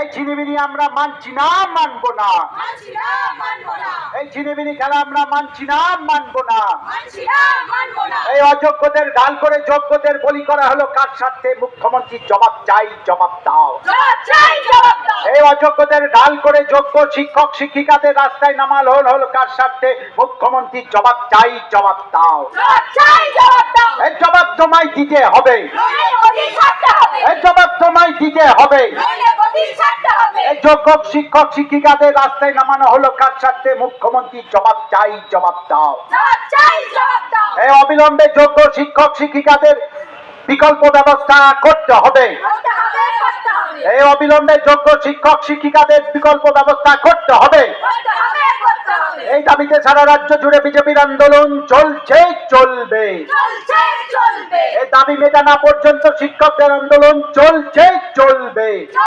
এই ছিনিমিনি আমরা মানছি না মানবো না। এই ছিনিমিনি খেলা আমরা মানছি না মানবো না। এই অযোগ্যদের ঢাল করে যোগ্যদের বলি করা হলো কার স্বার্থে মুখ্যমন্ত্রী জবাব চাই জবাব দাও। চাই এই অযোগ্যদের ঢাল করে যোগ্য শিক্ষক শিক্ষিকাদের রাস্তায় নামাল হল হলো কার স্বার্থে মুখ্যমন্ত্রী জবাব চাই জবাব দাও। জবাব চাই জবাব দাও। এই জবাব তোমায় দিতে হবে নইলে গদি ছাড়তে হবে এই জবাব তোমায় দিতে হবে। যোগ্য শিক্ষক শিক্ষিকাদের রাস্তায় নামানো হলো কার স্বার্থে? মুখ্যমন্ত্রী জবাব চাই জবাব দাও। এই অবিলম্বে যোগ্য শিক্ষক শিক্ষিকাদের বিকল্প ব্যবস্থা করতে হবে। এই অবিলম্বে যোগ্য শিক্ষক শিক্ষিকাদের বিকল্প ব্যবস্থা করতে হবে করতে হবে করতে হবে এই দাবিতে সারা রাজ্য জুড়ে বিজেপির আন্দোলন চলছে চলবে। এই দাবি মেটানা পর্যন্ত শিক্ষকদের আন্দোলন চলছে চলবে।